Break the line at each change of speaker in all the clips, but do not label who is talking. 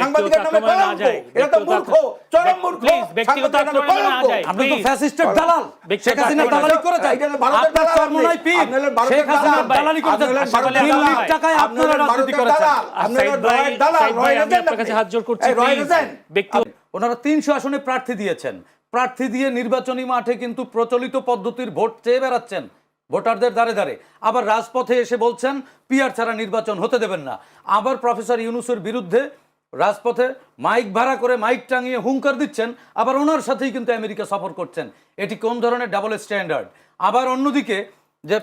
সাংবাদিকের নামে কলঙ্ক। এটা তো মূর্খ। চরম মূর্খ।
ব্যক্তিগত
নামে
আক্রমণে না
কলঙ্ক।
যায়।
আপনি তো ফ্যাসিস্টের দালাল। শেখ হাসিনা দালালি
হলো ভারতের দালাল আপনি।
শেখ হাসিনা
দালালি।
লাখ টাকায় আপনারা রাজনীতি করেছেন।
দালাল। এজেন্ট
আপনার কাছে হাত জোর করছি। ব্যক্তিগত
ওনারা তিনশো আসনে প্রার্থী দিয়েছেন। প্রার্থী দিয়ে নির্বাচনী মাঠে কিন্তু প্রচলিত পদ্ধতির ভোট চেয়ে বেড়াচ্ছেন ভোটারদের দ্বারে দ্বারে। আবার রাজপথে এসে বলছেন পিয়ার ছাড়া নির্বাচন হতে দেবেন না। আবার প্রফেসর ইউনুসের বিরুদ্ধে রাজপথে মাইক ভাড়া করে মাইক টাঙিয়ে হুঙ্কার দিচ্ছেন আবার ওনার সাথেই কিন্তু আমেরিকা সফর করছেন। এটি কোন ধরনের ডাবল স্ট্যান্ডার্ড আবার অন্যদিকে যে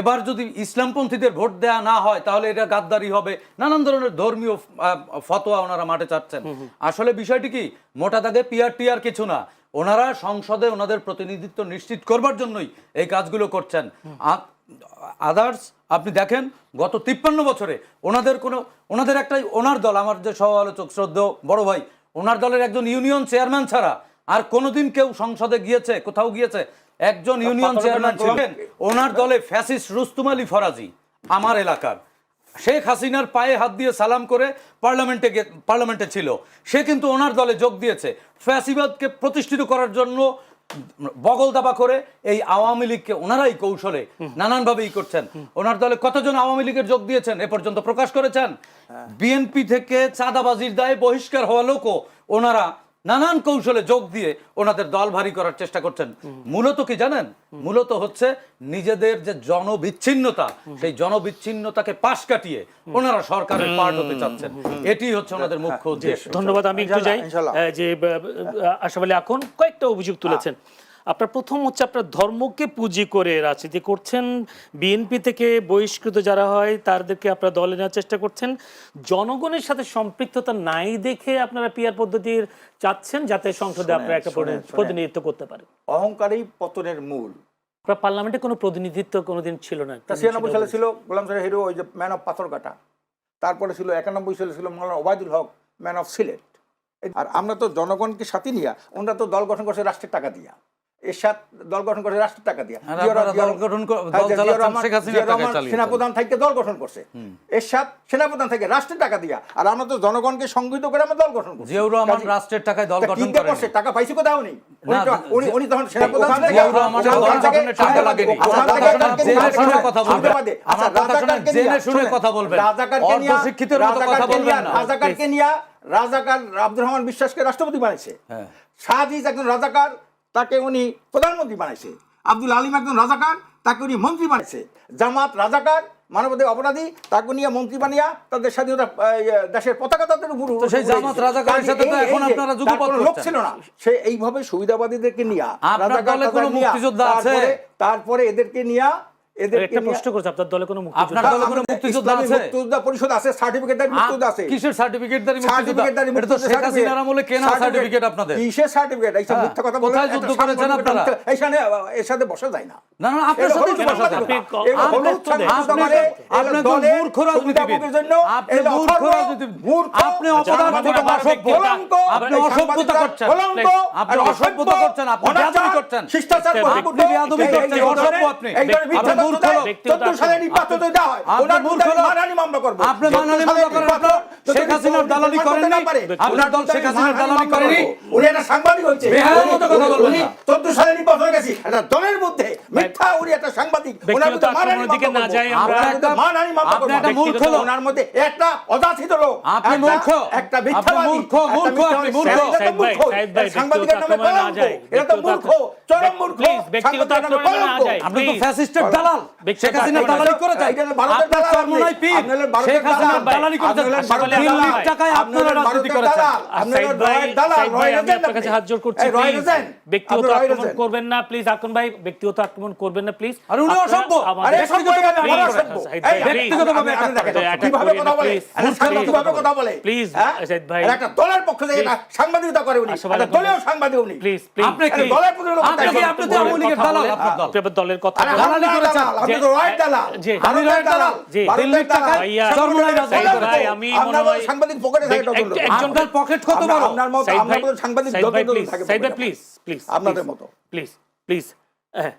এবার যদি ইসলামপন্থীদের ভোট দেয়া না হয় তাহলে এটা গাদ্দারি হবে। নানান ধরনের ধর্মীয় ফতোয়া ওনারা মাঠে চাচ্ছেন আসলে বিষয়টি কি? মোটা দাগে পিয়ার টিয়ার কিছু না। ওনারা সংসদে ওনাদের প্রতিনিধিত্ব নিশ্চিত করবার জন্যই এই কাজগুলো করছেন। আদার্স আপনি দেখেন গত তিপ্পান্ন বছরে ওনাদের কোনো ওনাদের একটাই ওনার দল আমার যে সহ আলোচক শ্রদ্ধেয় বড় ভাই ওনার দলের একজন ইউনিয়ন চেয়ারম্যান ছাড়া আর কোনোদিন কেউ সংসদে গিয়েছে কোথাও গিয়েছে একজন ইউনিয়ন চেয়ারম্যান ছিলেন ওনার দলে ফ্যাসিস রুস্তুম আলী ফরাজি আমার এলাকার। শেখ হাসিনার পায়ে হাত দিয়ে সালাম করে পার্লামেন্টে পার্লামেন্টে ছিল। সে কিন্তু ওনার দলে যোগ দিয়েছে। ফ্যাসিবাদকে প্রতিষ্ঠিত করার জন্য বগল দাবা করে এই আওয়ামী লীগকে ওনারাই কৌশলে নানানভাবে ই করছেন। ওনার দলে কতজন আওয়ামী লীগের যোগ দিয়েছেন এ পর্যন্ত প্রকাশ করেছেন? বিএনপি থেকে চাঁদাবাজির দায়ে বহিষ্কার হওয়া লোকও ওনারা নানান কৌশলে যোগ দিয়ে ওনাদের দল ভারী করার চেষ্টা করছেন। মূলত কি জানেন? মূলত হচ্ছে নিজেদের যে জনবিচ্ছিন্নতা সেই জনবিচ্ছিন্নতাকে পাশ কাটিয়ে ওনারা সরকারের পার্ট হতে চাচ্ছেন। এটি হচ্ছে ওনাদের মুখ্য উদ্দেশ্য।
ধন্যবাদ আমি একটু যাই। যে আশা এখন কয়েকটা অভিযোগ তুলেছেন। আপনার প্রথম হচ্ছে আপনার ধর্মকে পুঁজি করে রাজনীতি করছেন বিএনপি থেকে বহিষ্কৃত যারা হয় তাদেরকে আপনারা দলে নেওয়ার চেষ্টা করছেন। জনগণের সাথে সম্পৃক্ততা নাই দেখে আপনারা পিয়ার পদ্ধতির চাচ্ছেন যাতে সংসদে আপনারা একটা। প্রতিনিধিত্ব করতে পারেন।
অহংকারই পতনের মূল।
আপনার পার্লামেন্টে কোনো প্রতিনিধিত্ব কোনোদিন ছিল না।
ছিয়ানব্বই সালে ছিল গোলাম সাহেব হিরো ওই যে ম্যান অফ পাথরঘাটা তারপরে ছিল একানব্বই সালে ছিল মৌলানা ওবায়দুল হক ম্যান অফ সিলেট। আর আমরা তো জনগণকে সাথে নিয়ে ওনারা তো দল গঠন করছে রাষ্ট্রের টাকা দিয়া। এরশাদ দল গঠন করছে রাষ্ট্রের টাকা দিয়া হ্যাঁ, রহমান- রহমান। সেনাপ্রধান থেকে দল গঠন করছে এরশাদ সেনাপ্রধান থেকে রাষ্ট্রের টাকা দিয়া আর আমরা তো জনগণকে সংগঠিত করে আমরা দল গঠন করছি
জিয়াউর রহমান রাষ্ট্রের টাকায় দল গঠন
করছে? টাকা পাইছে কোথাও নেই উনি উনি- তখন সেনাপ্রধান
জিয়াউর রহমানের
ওখান
দল গঠনের টাকা লাগেনি। জেনে শুনে কথা বলবেন। আমার কথা
রাজাকারকে
জেনে শুনে কথা বলবেন।
রাজাকারকে নিয়ে-
মতো কথা বলবেন না।
রাজাকারকে নিয়ে রাজাকার আব্দুর রহমান বিশ্বাসকে রাষ্ট্রপতি বানাইছে
হ্যাঁ।
শাহজিজ একজন রাজাকার তাকে উনি প্রধানমন্ত্রী বানাইছে। আব্দুল আলিম একজন রাজাকার তাকে উনি মন্ত্রী বানাইছে। জামাত রাজাকার অপরাধী তাকে নিয়ে মন্ত্রী বানিয়া তাদের স্বাধীনতা ইয়ে, দেশের পতাকা তাদের উপর
সেই জামাত রাজাকারের সাথে তো এখন আপনারা যুগপৎ
লোক ছিল না। সে এইভাবে সুবিধাবাদীদেরকে নিয়া রাজাকার
আছে?
তারপরে- এদেরকে নিয়ে
একটা প্রশ্ন করছে আপনার দলে কোনো
আপনার দলে কোনো মুক্তিযোদ্ধা আছে?
মুক্তিযোদ্ধা পরিষদ আছে সার্টিফিকেটের মুক্তিযোদ্ধা আছে
কিসের সার্টিফিকেট দাঁড়ি
সার্টিফিকেট দাঁড়ি
এটা তো শেখ হাসিনার আমলে কেনা সার্টিফিকেট আপনাদের
কিসের সার্টিফিকেট এইসব
হ্যাঁ।
মিথ্যা কথা
কোথায় যুদ্ধ করেছেন আপনারা?
মিথ্যা- এর সাথে বসা যায় না
না না আপনার সাথে
হলুদ
বসা যায়
আপনি-
দলের
মূর্খ রাজনীতিবিদ। আপনি মূর্খ রাজনীতিবিদ। আপনি
আচ্ছা,
অপদার্থ অসভ্য। আপনি অসভ্যতা করছেন। আপনি অসভ্যতা করছেন, আপনি বেয়াদবি করছেন।
শিষ্টাচার
আপনি
বেয়াদবি করছেন, অসভ্য আপনি।
এই
আপনি মূর্খ লোক।
14 সালে নির্বাচন দেওয়া হয়। ওনার
মূর্খ লোক।
মানহানি মামলা করব।
আপনি মানহানি মামলা করেন,
নির্বাচন,
শেখ হাসিনার দালালি
করতে না
আপনার দল শেখ হাসিনার দালালি করেনি?
উনি একটা সাংবাদিক হয়েছে
বেহায়ার মতো কথা বলবেন
14 সালে নির্বাচন একটা দলের মধ্যে মিথ্যা উনি একটা সাংবাদিক ওনার মধ্যে মানহানি
দিকে না যাই আমরা-
ওনার মানহানি মামলা
আপনি একটা মূর্খ লোক।
ওনার মধ্যে একটা অযাচিত লোক
আপনি মূর্খ।
একটা মিথ্যাবাদী
মূর্খ, মূর্খ, আপনি মূর্খ।
এটা তো
সাইদ ভাই,
মূর্খ।
সাইদ ভাই,
এটা সাংবাদিকের নামে
ব্যক্তিগত আক্রমণে না
কলঙ্ক। এটা তো মূর্খ চরম মূর্খ
ব্যক্তিগত
সাংবাদিকের
না যায়।
আপনি তো ফ্যাসিস্টের দালাল
ব্যক্তিগত
শেখ হাসিনা দালালি আপনার পীর শেখ হাসিনা
দালালি
করেছেন
আপনি ভারতের
লাখ টাকায় আপনারা রাজনীতি করেছেন
দালাল। আপনি
সাইদ
হলেন
ভাই,
রয়ের দালাল,
সাইদ ভাই,
রয়ের
আমি
এজেন্ট
আপনার কাছে হাত জোর করছি
এই রয়ের
please।
এজেন্ট।
ব্যক্তিগত আক্রমণ করবেন না প্লিজ আকন ভাই ব্যক্তিগত আক্রমণ করবেন না প্লিজ
আর উনি অসভ্য।
আরে সব আমার অসভ্য।
সাইদ
এই,
ভাই,
ব্যক্তিগতভাবে
please,
আপনি দেখেন,
attack
কীভাবে কথা বলে?
please,
একটা সাংবাদিক
please,
কীভাবে কথা বলে?
please,
হ্যাঁ?
সাইদ ভাই।
একটা দলের পক্ষ থেকে সাংবাদিকতা করে উনি। একটা দলীয় সাংবাদিক উনি।
প্লিজ প্লিজ
আপনি কি?
দলের প্রতি
আপনি আপনি তো আওয়ামী লীগের দালাল, আপনার দল।
দলের কথা।
দালালি করেছেন। আপনি তো রয়ের দালাল।
আমি রয়ের দালাল।
জি।
দিল্লির
দালাল।
টাকায়
ভাইয়া,
চরমোনাই
সাংবাদিক।
ভাই, আমি মনে হয়-
পকেটে থাকে
কত বড়
আপনার মতো আপনার সাংবাদিক থাকে
please, please,
আপনাদের মতো।
প্লিজ প্লিজ হ্যাঁ,